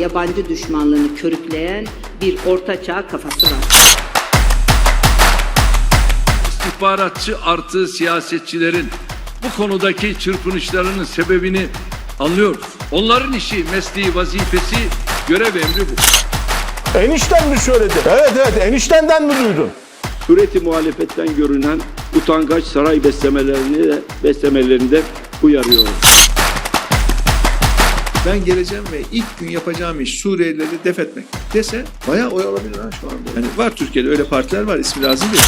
yabancı düşmanlığını körükleyen bir ortaçağ kafası var. İstihbaratçı artı siyasetçilerin bu konudaki çırpınışlarının sebebini anlıyoruz. Onların işi, mesleği, vazifesi, görev emri bu. Enişten mi söyledi? Evet evet eniştenden mi duydun? Sureti muhalefetten görünen utangaç saray beslemelerini de, beslemelerini de uyarıyorum. Ben geleceğim ve ilk gün yapacağım iş Suriyelileri def etmek dese bayağı oy alabilir ha şu anda. Yani var Türkiye'de öyle partiler var ismi lazım değil.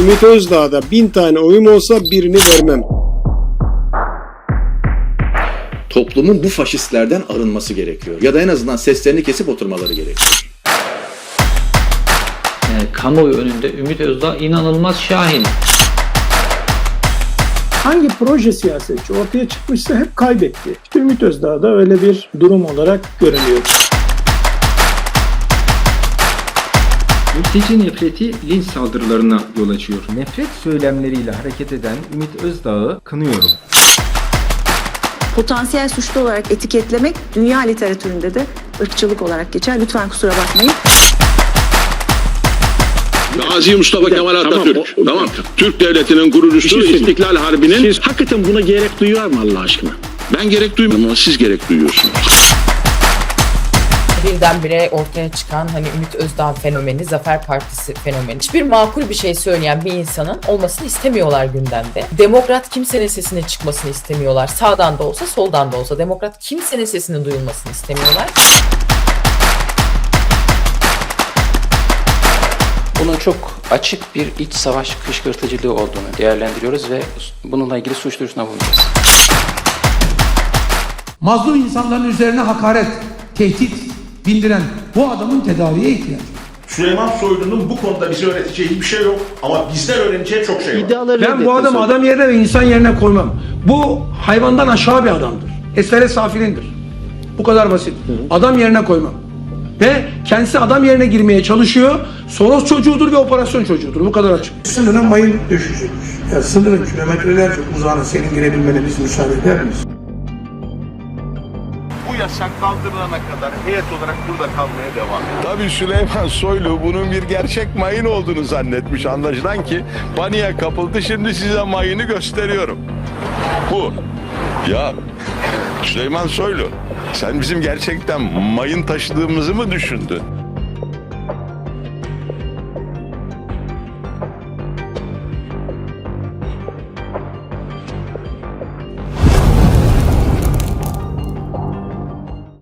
Ümit Özdağ'da bin tane oyum olsa birini vermem. toplumun bu faşistlerden arınması gerekiyor. Ya da en azından seslerini kesip oturmaları gerekiyor. Yani kamuoyu önünde Ümit Özdağ inanılmaz şahin. Hangi proje siyasetçi ortaya çıkmışsa hep kaybetti. İşte Ümit Özdağ da öyle bir durum olarak görünüyor. Mülteci nefreti linç saldırılarına yol açıyor. Nefret söylemleriyle hareket eden Ümit Özdağ'ı kınıyorum. Potansiyel suçlu olarak etiketlemek dünya literatüründe de ırkçılık olarak geçer. Lütfen kusura bakmayın. Gazi Mustafa Kemal Atatürk. Tamam. Türk Devleti'nin kurucusu İstiklal Harbi'nin. Siz hakikaten buna gerek duyuyor mu Allah aşkına? Ben gerek duymuyorum ama siz gerek duyuyorsunuz. birdenbire ortaya çıkan hani Ümit Özdağ fenomeni, Zafer Partisi fenomeni. Hiçbir makul bir şey söyleyen bir insanın olmasını istemiyorlar gündemde. Demokrat kimsenin sesine çıkmasını istemiyorlar. Sağdan da olsa soldan da olsa. Demokrat kimsenin sesinin duyulmasını istemiyorlar. Çok açık bir iç savaş kışkırtıcılığı olduğunu değerlendiriyoruz ve bununla ilgili suç duyurusuna bulunacağız. Mazlum insanların üzerine hakaret, tehdit bindiren bu adamın tedaviye ihtiyacı var. Süleyman Soylu'nun bu konuda bize öğreteceği hiçbir şey yok. Ama bizden öğreneceği çok şey var. Ben bu adamı adam yerine ve insan yerine koymam. Bu hayvandan aşağı bir adamdır. Esfere safilindir. Bu kadar basit. Adam yerine koymam. Ve kendisi adam yerine girmeye çalışıyor. Soros çocuğudur ve operasyon çocuğudur. Bu kadar açık. Sınırına mayın düşecekmiş. Ya sınırın kilometrelerce uzağına senin girebilmene biz müsaade eder miyiz? Bu yasak kaldırılana kadar heyet olarak burada kalmaya devam Tabii Süleyman Soylu bunun bir gerçek mayın olduğunu zannetmiş. Anlaşılan ki paniğe kapıldı. Şimdi size mayını gösteriyorum. Bu. Ya Süleyman Soylu sen bizim gerçekten mayın taşıdığımızı mı düşündün?